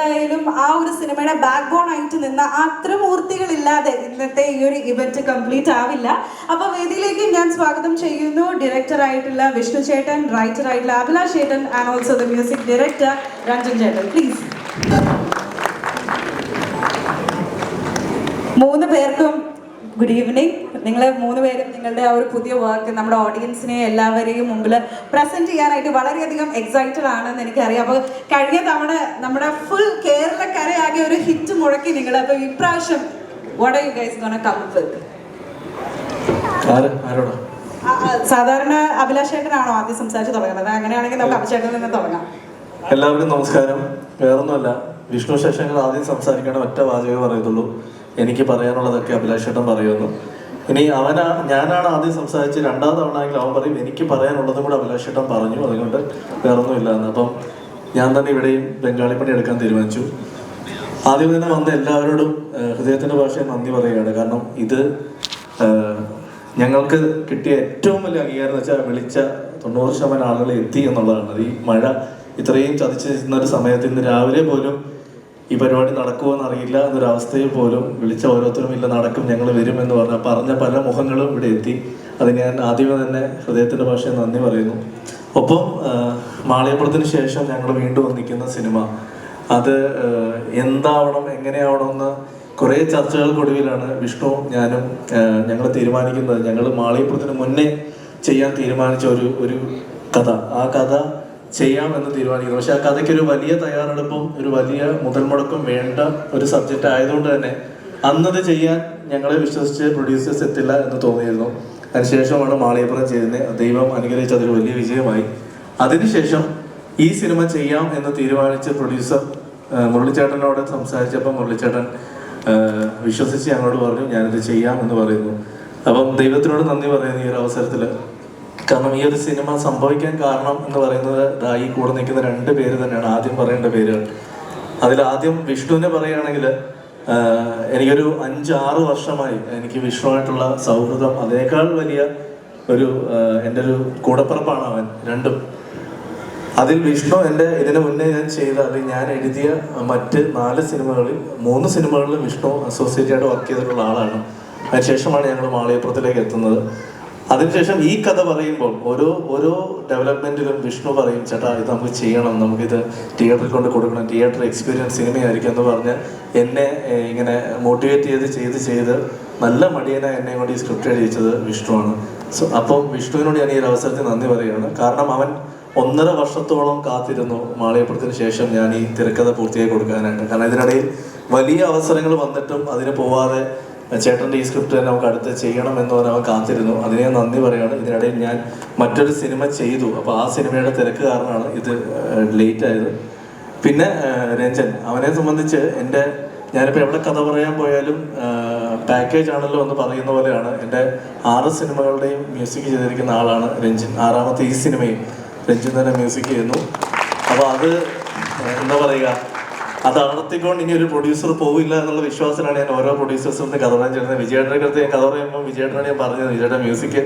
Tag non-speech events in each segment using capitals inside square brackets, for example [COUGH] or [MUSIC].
എന്തായാലും ആ ഒരു സിനിമയുടെ ബാക്ക്ബോൺ ആയിട്ട് നിന്ന ആ ത്രിമൂർത്തികളില്ലാതെ ഇന്നത്തെ ഈ ഒരു ഇവന്റ് കംപ്ലീറ്റ് ആവില്ല. അപ്പൊ വേദിയിലേക്ക് ഞാൻ സ്വാഗതം ചെയ്യുന്നു. ഡയറക്ടർ ആയിട്ടുള്ള വിഷ്ണു ചേട്ടൻ റൈറ്റർ ആയിട്ടുള്ള അഭിലാഷ് ചേട്ടൻ and also the music director Ranjan ചേട്ടൻ. പ്ലീസ് മൂന്ന് പേർക്കും ഗുഡ് ഈവനിങ് നിങ്ങളെ മൂന്ന് പേരും നിങ്ങളുടെ ആ ഒരു പുതിയ വർക്ക് നമ്മുടെ ഓഡിയൻസിനെ എല്ലാവരെയും മുമ്പിൽ പ്രസന്റ് ചെയ്യാനായിട്ട് വളരെയധികം എക്സൈറ്റഡ് ആണെന്ന് എനിക്കറിയാം. അപ്പോൾ കഴിഞ്ഞ തവണ നമ്മുടെ ഫുൾ കേരളക്കരയാകെ ഒരു ഹിറ്റ് മുഴക്കി നിങ്ങൾ അപ്പോൾ ഇപ്രാവശ്യം what are you guys gonna come with സാധാരണ അഭിലാഷേട്ടനാണോ ആദ്യം സംസാരിച്ച് തുടങ്ങുന്നത്? അങ്ങനെയാണെങ്കിൽ നമുക്ക് അഭിഷേകത്തിൽ നിന്ന് തുടങ്ങാം. എല്ലാവർക്കും നമസ്കാരം. വേറൊന്നുമല്ല. വിഷ്ണു ശേഷങ്ങൾ ആദ്യം സംസാരിക്കേണ്ട ഒറ്റ വാചകമേ പറയത്തുള്ളൂ എനിക്ക് പറയാനുള്ളതൊക്കെ അഭിലാഷേട്ടൻ പറയുന്നു. ഇനി അവനാ ഞാനാണ് ആദ്യം സംസാരിച്ച് രണ്ടാം തവണ ആണെങ്കിൽ അവൻ പറയും എനിക്ക് പറയാനുള്ളതും കൂടെ അഭിലാഷേട്ടൻ പറഞ്ഞു. അതുകൊണ്ട് വേറൊന്നുമില്ല. എന്ന് അപ്പം ഞാൻ തന്നെ ഇവിടെയും ബംഗാളി പണി എടുക്കാൻ തീരുമാനിച്ചു. ആദ്യം തന്നെ വന്ന എല്ലാവരോടും ഹൃദയത്തിന്റെ ഭാഷയിൽ നന്ദി പറയുകയാണ്. കാരണം ഇത് ഞങ്ങൾക്ക് കിട്ടിയ ഏറ്റവും വലിയ അംഗീകാരം എന്ന് വെച്ചാൽ വിളിച്ച തൊണ്ണൂറ് ശതമാനം ആളുകൾ എത്തി എന്നുള്ളതാണ്. ഈ മഴ ഇത്രയും ചതിച്ചിരുന്ന ഒരു സമയത്ത് ഇന്ന് രാവിലെ പോലും ഈ പരിപാടി നടക്കുമോ എന്നറിയില്ല എന്നൊരവസ്ഥയിൽ പോലും വിളിച്ച ഓരോരുത്തരും ഇല്ല നടക്കും ഞങ്ങൾ വരും എന്ന് പറഞ്ഞ പറഞ്ഞ പല മുഖങ്ങളും ഇവിടെ എത്തി. അത് ഞാൻ ആദ്യമേ തന്നെ ഹൃദയത്തിന്റെ ഭാഷയിൽ നന്ദി പറയുന്നു. ഒപ്പം മാളിയപ്പുറത്തിന് ശേഷം ഞങ്ങൾ വീണ്ടും ഒന്നിക്കുന്ന സിനിമ. അത് എന്താവണം എങ്ങനെയാവണം എന്ന് കുറേ ചർച്ചകൾക്കൊടുവിലാണ് വിഷ്ണു ഞാനും ഞങ്ങൾ തീരുമാനിക്കുന്നത്. ഞങ്ങൾ മാളിയപ്പുറത്തിന് മുന്നേ ചെയ്യാൻ തീരുമാനിച്ച ഒരു ഒരു കഥ. ആ കഥ ചെയ്യാം എന്ന് തീരുമാനിക്കുന്നു. പക്ഷെ ആ കഥയ്ക്ക് ഒരു വലിയ തയ്യാറെടുപ്പും ഒരു വലിയ മുതൽ മുടക്കും വേണ്ട ഒരു സബ്ജക്റ്റ് ആയതുകൊണ്ട് തന്നെ അന്നത് ചെയ്യാൻ ഞങ്ങളെ വിശ്വസിച്ച് പ്രൊഡ്യൂസേഴ്സ് എത്തില്ല എന്ന് തോന്നിയിരുന്നു. അതിനുശേഷമാണ് മാളിയപ്പുറം ചെയ്യുന്നത് ദൈവം അനുഗ്രഹിച്ച് അതൊരു വലിയ വിജയമായി. അതിനുശേഷം ഈ സിനിമ ചെയ്യാം എന്ന് തീരുമാനിച്ച പ്രൊഡ്യൂസർ മുരളിച്ചേട്ടനോട് സംസാരിച്ചപ്പോൾ മുരളിച്ചേട്ടൻ വിശ്വസിച്ച് ഞങ്ങളോട് പറഞ്ഞു ഞാനിത് ചെയ്യാം എന്ന് പറയുന്നു. അപ്പം ദൈവത്തിനോട് നന്ദി പറയുന്നു ഈ ഒരു അവസരത്തിൽ കാരണം ഈ ഒരു സിനിമ സംഭവിക്കാൻ കാരണം എന്ന് പറയുന്നത് ദാ ഈ കൂടെ നിൽക്കുന്ന രണ്ട് പേര് തന്നെയാണ്. ആദ്യം പറയേണ്ട പേരുകൾ. അതിൽ ആദ്യം വിഷ്ണുവിനെ പറയുകയാണെങ്കിൽ എനിക്കൊരു അഞ്ചാറ് വർഷമായി എനിക്ക് വിഷ്ണുവായിട്ടുള്ള സൗഹൃദം അതേക്കാൾ വലിയ ഒരു എന്റെ ഒരു കൂടപ്പിറപ്പാണ് അവൻ രണ്ടും. അതിൽ വിഷ്ണു എന്റെ ഇതിനു മുന്നേ ഞാൻ ചെയ്ത അല്ലെങ്കിൽ ഞാൻ എഴുതിയ മറ്റ് നാല് സിനിമകളിൽ മൂന്ന് സിനിമകളിൽ വിഷ്ണു അസോസിയേറ്റ് ആയിട്ട് വർക്ക് ചെയ്തിട്ടുള്ള ആളാണ്. അതിനുശേഷമാണ് ഞങ്ങൾ മാളിയപ്പുറത്തിലേക്ക് എത്തുന്നത്. അതിനുശേഷം ഈ കഥ പറയുമ്പോൾ ഓരോ ഓരോ ഡെവലപ്മെന്റിലും വിഷ്ണു പറയും ചേട്ടാ ഇത് നമുക്ക് ചെയ്യണം. നമുക്കിത് തിയേറ്ററിൽ കൊണ്ട് കൊടുക്കണം. തിയേറ്റർ എക്സ്പീരിയൻസ് സിനിമയായിരിക്കും എന്ന് പറഞ്ഞ് എന്നെ ഇങ്ങനെ മോട്ടിവേറ്റ് ചെയ്ത് ചെയ്ത് ചെയ്ത് നല്ല മടിയനെ എന്നെ കൊണ്ട് ഈ സ്ക്രിപ്റ്റ് എഴുതിച്ചത് വിഷ്ണുവാണ് സോ അപ്പം വിഷ്ണുവിനോട് ഞാൻ ഈ ഒരു അവസരത്തിൽ നന്ദി പറയുകയാണ്. കാരണം അവൻ ഒന്നര വർഷത്തോളം കാത്തിരുന്നു മാളിയപ്പുറത്തിന് ശേഷം ഞാൻ ഈ തിരക്കഥ പൂർത്തിയായി കൊടുക്കാനായിട്ട്. കാരണം ഇതിനിടയിൽ വലിയ അവസരങ്ങൾ വന്നിട്ടും അതിന് പോവാതെ ചേട്ടന്റെ ഈ സ്ക്രിപ്റ്റ് തന്നെ നമുക്ക് അടുത്ത് ചെയ്യണം എന്ന് പറഞ്ഞാൽ കാത്തിരുന്നു. അതിനെ നന്ദി പറയുകയാണ്. ഇതിനിടയിൽ ഞാൻ മറ്റൊരു സിനിമ ചെയ്തു. അപ്പോൾ ആ സിനിമയുടെ തിരക്ക് കാരണമാണ് ഇത് ലേറ്റ് ആയത്. പിന്നെ രഞ്ജൻ. അവനെ സംബന്ധിച്ച് എന്റെ ഞാനിപ്പോൾ എവിടെ കഥ പറയാൻ പോയാലും പാക്കേജ് ആണല്ലോ എന്ന് പറയുന്ന പോലെയാണ് എന്റെ ആറ് സിനിമകളുടെയും മ്യൂസിക് ചെയ്തിരിക്കുന്ന ആളാണ് രഞ്ജിൻ. ആറാമത്തെ ഈ സിനിമയും രഞ്ജൻ തന്നെ മ്യൂസിക് ചെയ്യുന്നു. അപ്പോൾ അത് എന്താ പറയുക അത് അടർത്തിക്കൊണ്ട് ഇനി ഒരു പ്രൊഡ്യൂസർ പോവില്ല എന്നുള്ള വിശ്വാസത്തിലാണ് ഞാൻ ഓരോ പ്രൊഡ്യൂസേഴ്സിന്റെ കഥ പറയാൻ ചേർന്നത് വിജയേട്ടനെ കുറിച്ച് ഞാൻ കഥ പറയുമ്പോൾ വിജയേട്ടനാണ് ഞാൻ പറഞ്ഞത്. വിജയേട്ടൻ മ്യൂസിക്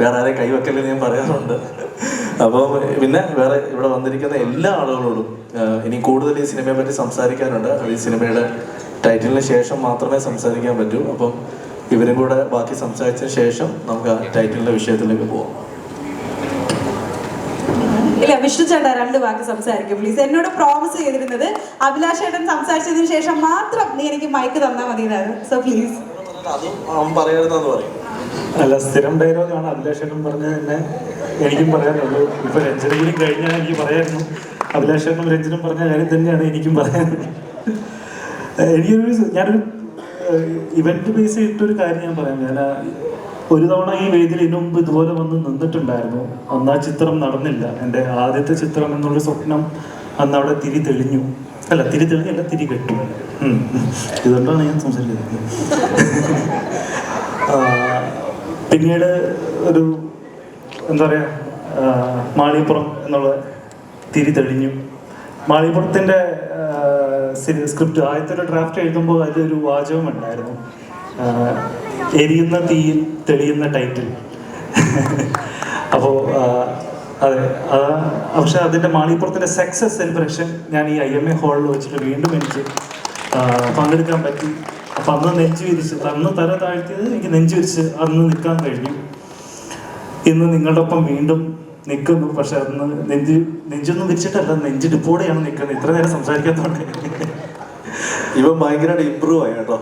വേറെ ആരെയും കൈവെക്കലെന്ന് ഞാൻ പറയാറുണ്ട്. അപ്പം പിന്നെ വേറെ ഇവിടെ വന്നിരിക്കുന്ന എല്ലാ ആളുകളോടും ഇനി കൂടുതൽ ഈ സിനിമയെ പറ്റി സംസാരിക്കാനുണ്ട്. അത് ഈ സിനിമയുടെ ടൈറ്റിലിന് ശേഷം മാത്രമേ സംസാരിക്കാൻ പറ്റൂ. അപ്പം ഇവരും കൂടെ ബാക്കി സംസാരിച്ചതിന് ശേഷം നമുക്ക് ആ ടൈറ്റിലിന്റെ വിഷയത്തിലേക്ക് പോവാം. ഇല്ല വിഷ്ണു ചേട്ടാ രണ്ട് വാക്ക് സംസാരിക്കും പ്ലീസ് എന്നോട് പ്രോമിസ് ചെയ്തിരുന്നത് അഭിലാഷ് ചേട്ടൻ സംസാരിച്ചതിന് ശേഷം മാത്രം നീ എനിക്ക് മൈക്ക് തന്നാൽ മതി സോ പ്ലീസ് അല്ല സ്ഥിരം ഡയലോഗാണ് അഭിലാഷേട്ടൻ പറഞ്ഞത് തന്നെ എനിക്കും പറയാനുള്ളൂ. ഇപ്പൊ രഞ്ജന കൂടി കഴിഞ്ഞാൽ എനിക്ക് പറയായിരുന്നു അഭിലാഷേട്ടനും രഞ്ജനും പറഞ്ഞ കാര്യം തന്നെയാണ് എനിക്കും പറയാനുള്ളത്. എനിക്കൊരു ഞാനൊരു ഇവന്റ് ബേസ് ചെയ്തിട്ടൊരു കാര്യം ഞാൻ പറയാം. ഞാൻ ഒരു തവണ ഈ വേദിയിൽ ഇതിനു മുമ്പ് ഇതുപോലെ വന്ന് നിന്നിട്ടുണ്ടായിരുന്നു. അന്ന് ആ ചിത്രം നടന്നില്ല. എന്റെ ആദ്യത്തെ ചിത്രം എന്നുള്ള സ്വപ്നം അന്ന് അവിടെ തിരി തെളിഞ്ഞു. അല്ല തിരി തെളിഞ്ഞല്ല തിരി കെട്ടു. ഇതുകൊണ്ടാണ് ഞാൻ സംസാരിക്കുന്നത്. പിന്നീട് ഒരു എന്താ പറയുക മാളിപ്പുറം എന്നുള്ള തിരി തെളിഞ്ഞു. മാളിപ്പുറത്തിന്റെ സ്ക്രിപ്റ്റ് ആദ്യത്തെ ഡ്രാഫ്റ്റ് എഴുതുമ്പോൾ അതിലൊരു വാചകം ഉണ്ടായിരുന്നു എരിയുന്ന തീയിൽ തെളിയുന്ന ടൈറ്റിൽ അപ്പോൾ അതെ പക്ഷെ അതിന്റെ മാളിപ്പുറത്തിന്റെ സക്സസ് സെലിബ്രേഷൻ ഞാൻ ഈ ഐ എം എ ഹാളിൽ വെച്ചിട്ട് വീണ്ടും എനിക്ക് പങ്കെടുക്കാൻ പറ്റി. അപ്പൊ അന്ന് നെഞ്ചു വിരിച്ച് അന്ന് തല താഴ്ത്തിയത് എനിക്ക് നെഞ്ചു വിരിച്ച് അന്ന് നിൽക്കാൻ കഴിഞ്ഞു. ഇന്ന് നിങ്ങളുടെ ഒപ്പം വീണ്ടും നിൽക്കുന്നു. പക്ഷെ അന്ന് നെഞ്ച് നെഞ്ചൊന്നും വിരിച്ചിട്ടല്ല നെഞ്ചിടിപ്പോടെയാണ് നിൽക്കുന്നത്. ഇത്ര നേരം സംസാരിക്കാത്തോണ്ട്. ഇവൻ ഭയങ്കരമായിട്ട് ഇമ്പ്രൂവ് ആയി കേട്ടോ.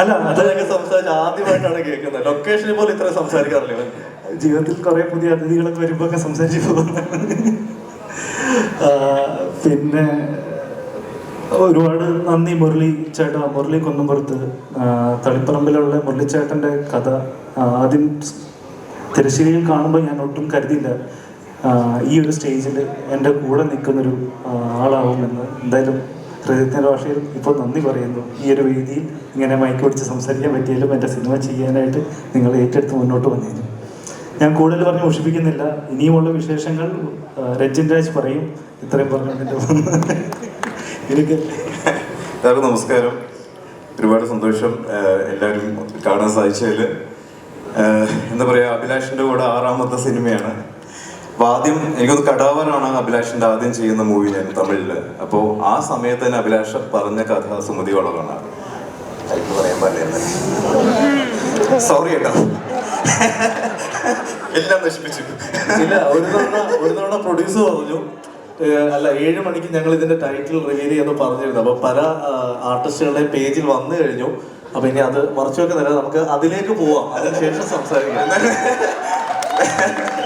അല്ല അത് അതൊക്കെ സംസാരിച്ച് ആദ്യമായിട്ടാണ് കേൾക്കുന്നത്. ലൊക്കേഷനിൽ പോലും ഇത്ര സംസാരിക്കാറില്ല. ജീവിതത്തിൽ കുറെ പുതിയ അതിഥികളൊക്കെ വരുമ്പോ ഒക്കെ സംസാരിച്ചു പോകുന്നു പിന്നെ ഒരുപാട് നന്ദി മുരളി ചേട്ടാ മുരളി കുന്നമ്പുറത്ത് തളിപ്പറമ്പിലുള്ള മുരളി ചേട്ടന്റെ കഥ ആദ്യം തിരശ്ശേരിയിൽ കാണുമ്പോൾ ഞാൻ ഒട്ടും കരുതിയില്ല. ഈ ഒരു സ്റ്റേജിൽ എന്റെ കൂടെ നിൽക്കുന്നൊരു ആളാവുമെന്ന് എന്തായാലും ഹൃദയത്തിന്റെ ഭാഷയിൽ ഇപ്പോൾ നന്ദി പറയുന്നു. ഈ ഒരു വേദിയിൽ ഇങ്ങനെ മൈക്ക് പിടിച്ച് സംസാരിക്കാൻ പറ്റിയാലും എന്റെ സിനിമ ചെയ്യാനായിട്ട് നിങ്ങൾ ഏറ്റെടുത്ത് മുന്നോട്ട് വന്നിരുന്നു ഞാൻ കൂടുതൽ പറഞ്ഞ് ഉഷിപ്പിക്കുന്നില്ല ഇനിയുമുള്ള വിശേഷങ്ങൾ രഞ്ജൻ രാജ് പറയും. ഇത്രയും പറഞ്ഞതിന്റെ [LAUGHS] എനിക്ക് എല്ലാവർക്കും നമസ്കാരം. ഒരുപാട് സന്തോഷം എല്ലാവരും കാണാൻ സാധിച്ചതിൽ. എന്താ പറയുക അഭിലാഷിന്റെ കൂടെ ആറാമത്തെ സിനിമയാണ്. അപ്പോൾ ആദ്യം എനിക്കൊന്ന് കടാവനാണ് അഭിലാഷിന്റെ ആദ്യം ചെയ്യുന്ന മൂവി ഞാൻ തമിഴിൽ. അപ്പോൾ ആ സമയത്ത് തന്നെ അഭിലാഷ് പറഞ്ഞ കഥ സുമതി വളവാണ് അതിന് പറയാൻ പാടില്ല സോറി കേട്ടോ എല്ലാം നശിപ്പിച്ചു. ഇല്ല ഒരു തവണ ഒരു തവണ പ്രൊഡ്യൂസർ പറഞ്ഞു അല്ല ഏഴ് മണിക്ക് ഞങ്ങൾ ഇതിന്റെ ടൈറ്റിൽ റിവീൽ ചെയ്യുന്നു പറഞ്ഞിരുന്നു. അപ്പൊ പല ആർട്ടിസ്റ്റുകളുടെ പേജിൽ വന്നു കഴിഞ്ഞു. അപ്പൊ ഇനി അത് മറച്ചു വെക്കുന്നില്ല നമുക്ക് അതിലേക്ക് പോവാം. അതിനുശേഷം സംസാരിക്കാം. [LAUGHS]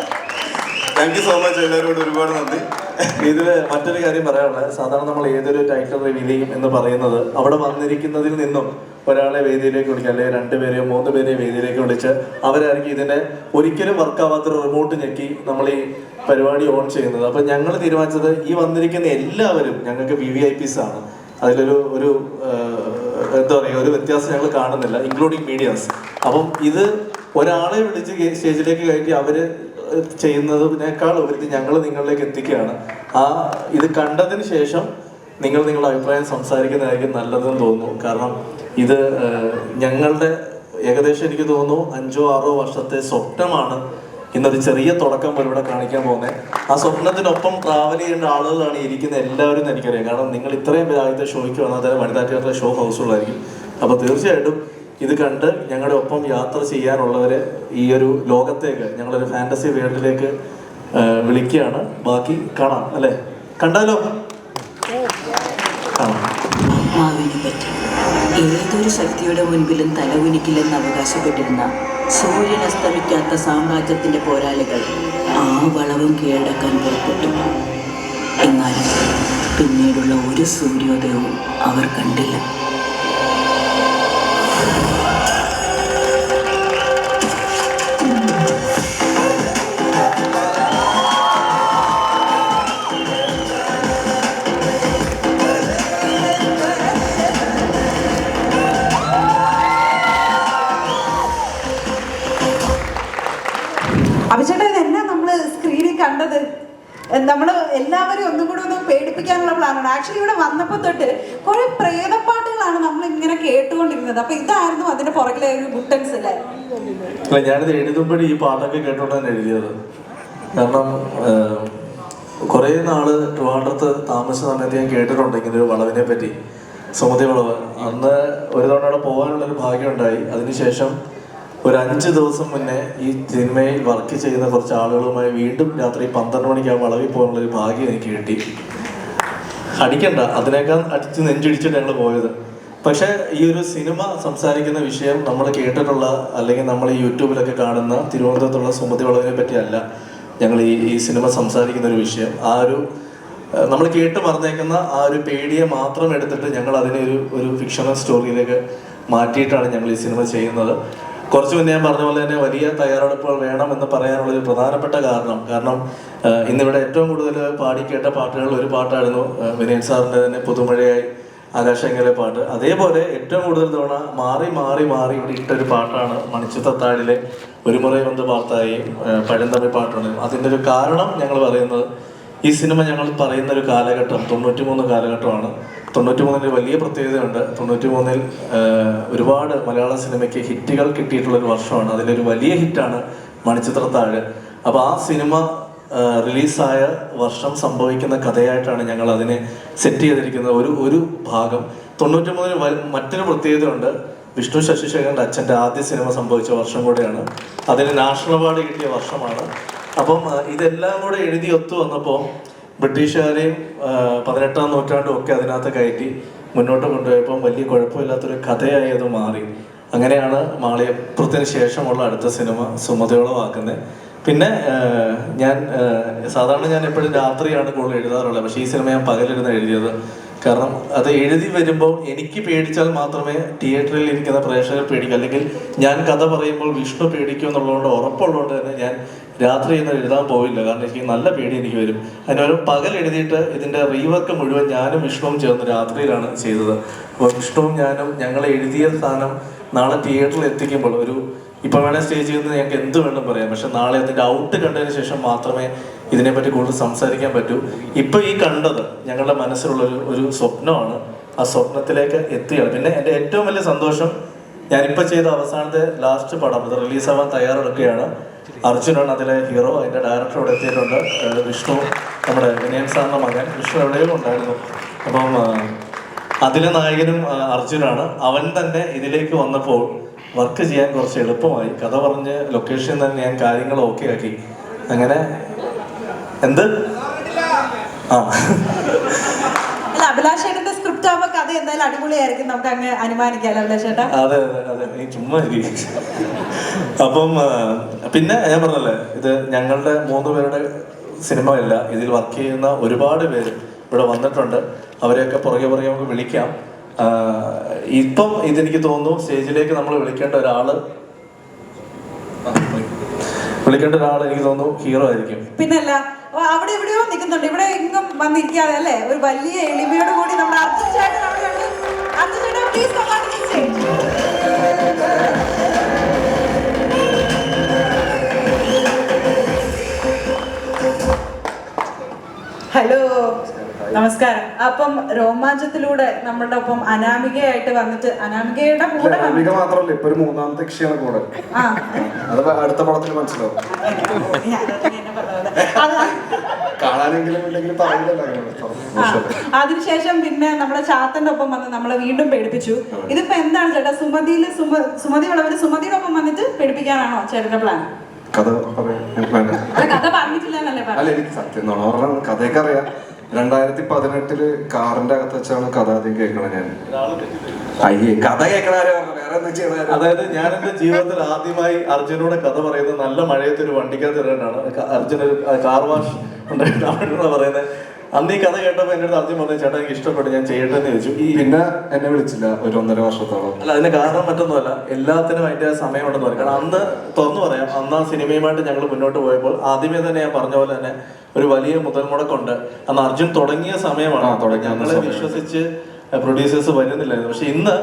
താങ്ക് യു സോ മച്ച് എല്ലാവരോടും ഒരുപാട് നന്ദി. ഇത് മറ്റൊരു കാര്യം പറയാനുള്ളത് സാധാരണ നമ്മൾ ഏതൊരു ടൈറ്റിൽ റിവീൽ ചെയ്യും എന്ന് പറയുന്നത് അവിടെ വന്നിരിക്കുന്നതിൽ നിന്നും ഒരാളെ വേദിയിലേക്ക് വിളിക്കുക അല്ലെങ്കിൽ രണ്ടുപേരെയോ മൂന്ന് പേരെയോ വേദിയിലേക്ക് വിളിച്ച് അവരായിരിക്കും ഇതിന്റെ ഒരിക്കലും വർക്കാവാത്ത റിമോട്ട് ഞെക്കി നമ്മൾ ഈ പരിപാടി ഓൺ ചെയ്യുന്നത്. അപ്പൊ ഞങ്ങൾ തീരുമാനിച്ചത് ഈ വന്നിരിക്കുന്ന എല്ലാവരും ഞങ്ങൾക്ക് വി വി ഐ പീസ് ആണ്. അതിലൊരു ഒരു എന്താ പറയുക ഒരു വ്യത്യാസം ഞങ്ങൾ കാണുന്നില്ല ഇൻക്ലൂഡിങ് മീഡിയാസ് അപ്പം ഇത് ഒരാളെ വിളിച്ച് സ്റ്റേജിലേക്ക് കയറ്റി അവർ ചെയ്യുന്നതിനേക്കാൾ ഉപരി ഞങ്ങൾ നിങ്ങളിലേക്ക് എത്തിക്കുകയാണ്. ആ ഇത് കണ്ടതിന് ശേഷം നിങ്ങൾ നിങ്ങളുടെ അഭിപ്രായം സംസാരിക്കുന്നതായിരിക്കും നല്ലതെന്ന് തോന്നുന്നു. കാരണം ഇത് ഞങ്ങളുടെ ഏകദേശം എനിക്ക് തോന്നുന്നു അഞ്ചോ ആറോ വർഷത്തെ സ്വപ്നമാണ് ഇന്നൊരു ചെറിയ തുടക്കം പോലെ ഇവിടെ കാണിക്കാൻ പോകുന്നത് ആ സ്വപ്നത്തിനൊപ്പം ട്രാവൽ ചെയ്യേണ്ട ആളുകളാണ് ഇരിക്കുന്ന എല്ലാവരും എനിക്കറിയാം. കാരണം നിങ്ങൾ ഇത്രയും പേര് ആദ്യത്തെ ഷോയ്ക്ക് വന്നാൽ തന്നെ വനിതാ തിയേറ്ററിലെ ഷോ ഹൗസുള്ളായിരിക്കും അപ്പോൾ തീർച്ചയായിട്ടും ഇത് കണ്ട് ഞങ്ങളുടെ ഒപ്പം യാത്ര ചെയ്യാനുള്ളവരെ ഈ ഒരു ലോകത്തേക്ക് ഞങ്ങളൊരു ഫാന്റസി വേൾഡിലേക്ക് വിളിക്കുകയാണ്. ബാക്കി കാണാം അല്ലേ? കണ്ടാലോ? ഏതൊരു ശക്തിയുടെ മുൻപിലും തലകുനിക്കില്ലെന്ന് അവകാശപ്പെട്ടിരുന്ന സൂര്യൻ അസ്തമിക്കാത്ത സാമ്രാജ്യത്തിന്റെ പോരാളികൾ ആ വളവും കീഴടക്കാൻ പുറപ്പെട്ടു. എന്നാലും പിന്നീടുള്ള ഒരു സൂര്യോദയവും അവർ കണ്ടില്ല. തൊട്ട് കുറെ പ്രേതപ്പാട്ടുകളാണ് നമ്മൾ ഇങ്ങനെ കേട്ടുകൊണ്ടിരുന്നത്. അപ്പൊ ഇതായിരുന്നു അതിന്റെ പുറകിലെ ഒരു ഗുട്ടൻസ് അല്ലേ? അല്ല ഞാനിത് എഴുതുമ്പോഴും ഈ പാട്ടൊക്കെ കേട്ടോണ്ടാണ് എഴുതിയത്. കാരണം കുറെ നാൾ ട്രിവാൻഡ്രത്ത് താമസിച്ച സമയത്ത് ഞാൻ കേട്ടിട്ടുണ്ട് ഇങ്ങനെ ഒരു വളവിനെ പറ്റി. സുമതി വളവ്. അന്ന് ഒരു തവണ അവിടെ പോകാനുള്ളൊരു ഭാഗ്യം ഉണ്ടായി അതിനുശേഷം ഒരു അഞ്ച് ദിവസം മുന്നേ ഈ സിനിമയിൽ വർക്ക് ചെയ്യുന്ന കുറച്ച് ആളുകളുമായി വീണ്ടും രാത്രി പന്ത്രണ്ട് മണിക്ക് ആ വളവിൽ പോകാനുള്ളൊരു ഭാഗ്യം എനിക്ക് കിട്ടി. അടിക്കണ്ട അതിനേക്കാൾ അടിച്ച് നെഞ്ചിടിച്ചിട്ട് ഞങ്ങൾ പോയത്. പക്ഷേ ഈ ഒരു സിനിമ സംസാരിക്കുന്ന വിഷയം നമ്മൾ കേട്ടിട്ടുള്ള അല്ലെങ്കിൽ നമ്മൾ ഈ യൂട്യൂബിലൊക്കെ കാണുന്ന തിരുവനന്തപുരത്തുള്ള സുമതി വളവിനെ പറ്റിയല്ല ഞങ്ങൾ ഈ ഈ സിനിമ സംസാരിക്കുന്ന ഒരു വിഷയം. ആ ഒരു നമ്മൾ കേട്ട് മറന്നേക്കുന്ന ആ ഒരു പേടിയെ മാത്രം എടുത്തിട്ട് ഞങ്ങൾ അതിനെ ഒരു ഒരു ഫിക്ഷണൽ സ്റ്റോറിയിലേക്ക് മാറ്റിയിട്ടാണ് ഞങ്ങൾ ഈ സിനിമ ചെയ്യുന്നത്. കുറച്ച് മുന്നേ ഞാൻ പറഞ്ഞ പോലെ തന്നെ വലിയ തയ്യാറെടുപ്പുകൾ വേണം എന്ന് പറയാനുള്ള ഒരു പ്രധാനപ്പെട്ട കാരണം. കാരണം ഇന്നിവിടെ ഏറ്റവും കൂടുതൽ പാടി കേട്ട പാട്ടുകളിൽ ഒരു പാട്ടായിരുന്നു വിനയൻ സാറിന്റെ തന്നെ പുതുമഴയായി ആകാശങ്ങളിലെ പാട്ട്. അതേപോലെ ഏറ്റവും കൂടുതൽ തവണ മാറി മാറി മാറി ഇവിടെ ഇട്ടൊരു പാട്ടാണ് മണിച്ചിത്തത്താഴിലെ ഒരു മുறை വന്ന് പാർത്തായി പഴന്തമിഴ് പാട്ടാണ് അതിന്റെ ഒരു കാരണം ഞങ്ങൾ പറയുന്നത് ഈ സിനിമ ഞങ്ങൾ പറയുന്ന ഒരു കാലഘട്ടം തൊണ്ണൂറ്റി മൂന്ന് കാലഘട്ടമാണ്. തൊണ്ണൂറ്റി മൂന്നിൽ വലിയ പ്രത്യേകതയുണ്ട്. തൊണ്ണൂറ്റി മൂന്നിൽ ഒരുപാട് മലയാള സിനിമയ്ക്ക് ഹിറ്റുകൾ കിട്ടിയിട്ടുള്ള ഒരു വർഷമാണ്. അതിലൊരു വലിയ ഹിറ്റാണ് മണിച്ചിത്രത്താഴ്. അപ്പോൾ ആ സിനിമ റിലീസായ വർഷം സംഭവിക്കുന്ന കഥയായിട്ടാണ് ഞങ്ങൾ അതിനെ സെറ്റ് ചെയ്തിരിക്കുന്നത്. ഒരു ഒരു ഭാഗം. തൊണ്ണൂറ്റി മൂന്നിൽ മറ്റൊരു പ്രത്യേകതയുണ്ട്. വിഷ്ണു ശശിശേഖരന്റെ അച്ഛന്റെ ആദ്യ സിനിമ സംഭവിച്ച വർഷം കൂടെയാണ്. അതിന് നാഷണൽ അവാർഡ് കിട്ടിയ വർഷമാണ്. അപ്പം ഇതെല്ലാം കൂടെ എഴുതി ഒത്തു വന്നപ്പോൾ ബ്രിട്ടീഷുകാരെയും പതിനെട്ടാം നൂറ്റാണ്ടും ഒക്കെ അതിനകത്ത് കയറ്റി മുന്നോട്ട് കൊണ്ടുപോയപ്പോൾ വലിയ കുഴപ്പമില്ലാത്തൊരു കഥയായി അത് മാറി. അങ്ങനെയാണ് മാളിയപ്പുറത്തിന് ശേഷമുള്ള അടുത്ത സിനിമ സുമതയോളമാക്കുന്നത്. പിന്നെ ഞാൻ സാധാരണ ഞാൻ എപ്പോഴും രാത്രിയാണ് കൂടുതൽ എഴുതാറുള്ളത് പക്ഷേ ഈ സിനിമ ഞാൻ പകലിരുന്ന് എഴുതിയത്. കാരണം അത് എഴുതി വരുമ്പോൾ എനിക്ക് പേടിച്ചാൽ മാത്രമേ തിയേറ്ററിൽ ഇരിക്കുന്ന പ്രേക്ഷകർ പേടിക്കൂ. അല്ലെങ്കിൽ ഞാൻ കഥ പറയുമ്പോൾ വിഷ്ണു പേടിക്കും എന്നുള്ളതുകൊണ്ട് ഉറപ്പുള്ളതുകൊണ്ട് തന്നെ ഞാൻ രാത്രി ഇന്ന് എഴുതാൻ പോവില്ല. കാരണം എനിക്ക് നല്ല പേടി എനിക്ക് വരും. അതിനൊരു പകൽ എഴുതിയിട്ട് ഇതിന്റെ റീവർക്ക് മുഴുവൻ ഞാനും വിഷ്ണുവും ചേർന്ന് രാത്രിയിലാണ് ചെയ്തത്. അപ്പോൾ വിഷ്ണുവും ഞാനും ഞങ്ങൾ എഴുതിയ സ്ഥാനം നാളെ തിയേറ്ററിൽ എത്തിക്കുമ്പോൾ ഒരു ഇപ്പൊ വേണേൽ സ്റ്റേജിൽ ചെയ്യുന്നത് ഞങ്ങൾക്ക് എന്ത് വേണം പറയാം. പക്ഷെ നാളെ അതിന്റെ ഔട്ട് കണ്ടതിന് ശേഷം മാത്രമേ ഇതിനെപ്പറ്റി കൂടുതൽ സംസാരിക്കാൻ പറ്റൂ. ഇപ്പൊ ഈ കണ്ടത് ഞങ്ങളുടെ മനസ്സിലുള്ള ഒരു ഒരു സ്വപ്നമാണ്. ആ സ്വപ്നത്തിലേക്ക് എത്തുകയാണ് പിന്നെ എന്റെ ഏറ്റവും വലിയ സന്തോഷം ഞാനിപ്പോൾ ചെയ്ത അവസാനത്തെ ലാസ്റ്റ് പടം ഇത് റിലീസാവാൻ തയ്യാറെടുക്കുകയാണ്. അർജുനാണ് അതിലെ ഹീറോ അതിന്റെ ഡയറക്ടർ ഇവിടെ എത്തിയിട്ടുണ്ട്. വിഷ്ണു നമ്മുടെ വിനയൻ സാറിന്റെ മകൻ. വിഷ്ണു എവിടെയും ഉണ്ടായിരുന്നു. അപ്പം അതിലെ നായകനും അർജുനാണ്. അവൻ തന്നെ ഇതിലേക്ക് വന്നപ്പോൾ വർക്ക് ചെയ്യാൻ കുറച്ച് എളുപ്പമായി. കഥ പറഞ്ഞ് ലൊക്കേഷൻ തന്നെ ഞാൻ കാര്യങ്ങൾ ഓക്കെ ആക്കി. അങ്ങനെ എന്ത്? ആ. അഭിലാഷ് കഥ എന്തായാലും അടിപൊളിയായിരിക്കും. നമുക്ക് അങ്ങ് അനുമാനിക്കാലോ ചേട്ടാ? അതെ അതെ അതെ. ചുമ്മാ. അപ്പം പിന്നെ ഞാൻ പറഞ്ഞല്ലേ ഇത് ഞങ്ങളുടെ മൂന്ന് പേരുടെ സിനിമയല്ല ഇതിൽ വർക്ക് ചെയ്യുന്ന ഒരുപാട് പേര് ഇവിടെ വന്നിട്ടുണ്ട്. അവരെയൊക്കെ പുറകെ പുറകെ നമുക്ക് വിളിക്കാം. ഇപ്പം ഇതെനിക്ക് തോന്നുന്നു സ്റ്റേജിലേക്ക് നമ്മൾ വിളിക്കേണ്ട ഒരാൾ വിളിക്കേണ്ട ഒരാൾ എനിക്ക് തോന്നുന്നു ഹീറോ ആയിരിക്കും. പിന്നല്ല അവിടെ എവിടെയോ നിൽക്കുന്നുണ്ട്. ഇവിടെ എങ്ങും വന്നിരിക്കാതെ അല്ലേ? ഒരു വലിയ എളിമയോട് കൂടി നമ്മുടെ അർജുൻ ചേട്ടൻ അവിടെയുണ്ട് അർജുൻ ചേട്ടൻ പ്ലീസ് ഹലോ നമസ്കാരം. അപ്പം രോമാഞ്ചത്തിലൂടെ നമ്മളുടെ ഒപ്പം അനാമികയായിട്ട് വന്നിട്ട് അനാമികയുടെ കൂടെ അനാമിക മാത്രമല്ല ഇപ്പൊ ഒരു മൂന്നാമത്തെ കക്ഷിയാണ് കൂടെ ആ. അത് അടുത്ത പടത്തിൽ മനസ്സിലാവും ഞാനത് ഇങ്ങനെ പറഞ്ഞത്. അത് കാണാനെങ്കിലും ഇല്ലെങ്കിലും പറയില്ലല്ലോ അങ്ങനെ. ആ, അതിനുശേഷം പിന്നെ നമ്മുടെ ചാത്തന്റെ ഒപ്പം വന്ന് നമ്മളെ വീണ്ടും പേടിപ്പിച്ചു. ഇതിപ്പോ എന്താണ് ചേട്ടാ സുമതിയിൽ സുമതി ഉള്ളവര് സുമതിയുടെ ഒപ്പം വന്നിട്ട് പേടിപ്പിക്കാനാണോ ചേട്ടന്റെ പ്ലാൻ കഥ കഥ അല്ല എനിക്ക് സത്യം നുണ പറഞ്ഞാൽ കഥയൊക്കെ അറിയാം. രണ്ടായിരത്തി പതിനെട്ടിൽ കാറിന്റെ അകത്ത് വെച്ചാണ് കഥ ആദ്യം കേൾക്കണത് ഞാൻ. അയ്യേ കഥ കേൾക്കണ ആരാ അതായത് ഞാൻ എന്റെ ജീവിതത്തിൽ ആദ്യമായി അർജുനോട് കഥ പറയുന്നത് നല്ല മഴയത്ത് ഒരു വണ്ടിക്കകത്ത് ഇടാനാണ് അർജുന കാർ വാഷ് ഉണ്ടായിട്ടാണ് പറയുന്നത് അന്ന് ഈ കഥ കേട്ടപ്പോൾ എന്നോട് അടുത്ത് അർജുൻ പറഞ്ഞു ചേട്ടാ എനിക്ക് ഇഷ്ടപ്പെട്ടു ഞാൻ ചെയ്യട്ടെന്ന് ചോദിച്ചു. ഈ പിന്നെ എന്നെ വിളിച്ചില്ല ഒരു ഒന്നര വർഷത്തോളം. അല്ല അതിന് കാരണം മറ്റൊന്നുമല്ല. എല്ലാത്തിനും അതിന്റെ സമയമുണ്ടെന്ന് പറയും. കാരണം അന്ന് തുറന്നു പറയാം അന്ന് ആ സിനിമയുമായിട്ട് ഞങ്ങൾ മുന്നോട്ട് പോയപ്പോൾ ആദ്യമേ തന്നെ ഞാൻ പറഞ്ഞ പോലെ തന്നെ ഒരു വലിയ മുതൽ മുടക്കുണ്ട് അന്ന് അർജുൻ തുടങ്ങിയ സമയമാണ്. ഞങ്ങളെ വിശ്വസിച്ച് പ്രൊഡ്യൂസേഴ്സ് വരുന്നില്ലായിരുന്നു. പക്ഷെ ഇന്ന്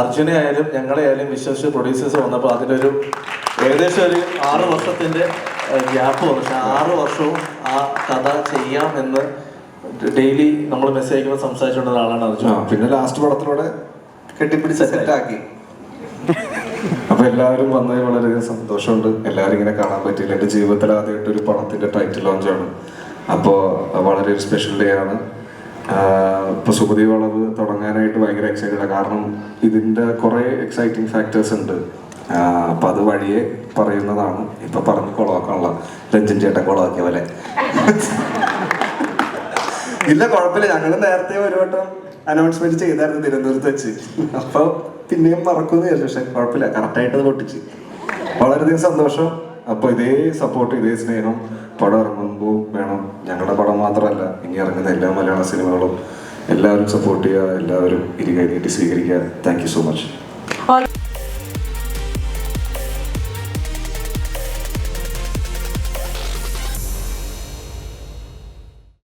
അർജുനെ ആയാലും ഞങ്ങളെ ആയാലും വിശ്വസിച്ച് പ്രൊഡ്യൂസേഴ്സ് വന്നപ്പോൾ അതിന്റെ ഒരു ഏകദേശം ഒരു ആറ് വർഷത്തിന്റെ ഗ്യാപ്പ് വന്നു. പക്ഷെ ആറ് വർഷവും ആ കഥ ചെയ്യാം എന്ന് ഡെയിലി നമ്മൾ മെസ്സേജ് അയക്കുമ്പോൾ സംസാരിച്ചുകൊണ്ട ആളാണ് അർജുന അർജുൻ പിന്നെ ലാസ്റ്റ് പടത്തിലൂടെ കെട്ടിപ്പിടിച്ച്. സെറ്റാക്കി അപ്പൊ എല്ലാവരും വന്നതിൽ വളരെയധികം സന്തോഷമുണ്ട്. എല്ലാവരും ഇങ്ങനെ കാണാൻ പറ്റിയില്ല. എന്റെ ജീവിതത്തിൽ ആദ്യമായിട്ട് ഒരു പടത്തിന്റെ ടൈറ്റിൽ ലോഞ്ചാണ് അപ്പോൾ വളരെ ഒരു സ്പെഷ്യൽ ഡേ ആണ്. ആഹ് ഇപ്പൊ സുപതി വളവ് തുടങ്ങാനായിട്ട് ഭയങ്കര എക്സൈറ്റഡ് കാരണം ഇതിന്റെ കുറേ എക്സൈറ്റിംഗ് ഫാക്ടേഴ്സ് ഉണ്ട്. അപ്പം അത് വഴിയെ പറയുന്നതാണ് ഇപ്പൊ പറഞ്ഞ് കൊളവാക്കാനുള്ള രഞ്ജൻ ചേട്ടൻ കൊളവാക്കിയ പോലെ. ഇല്ല കുഴപ്പമില്ല. ഞങ്ങൾ നേരത്തെ ഒരു വട്ടം അനൗൺസ്മെന്റ് ചെയ്തായിരുന്നു തിരുവനന്തപുരത്ത് വെച്ച്. അപ്പൊ പിന്നെയും മറക്കുന്നു പക്ഷെ കുഴപ്പമില്ല. കറക്റ്റായിട്ട് അത് പൊട്ടിച്ച്. വളരെയധികം സന്തോഷം. അപ്പോൾ ഇതേ സപ്പോർട്ട് ഇതേ സ്നേഹം. പടം ഇറങ്ങുമ്പോൾ വേണം. ഞങ്ങളുടെ പടം മാത്രമല്ല ഇനി ഇറങ്ങുന്ന എല്ലാ മലയാള സിനിമകളും എല്ലാവരും സപ്പോർട്ട് ചെയ്യുക എല്ലാവരും ഇരുകൈ നീട്ടി സ്വീകരിക്കുക. Thank you so much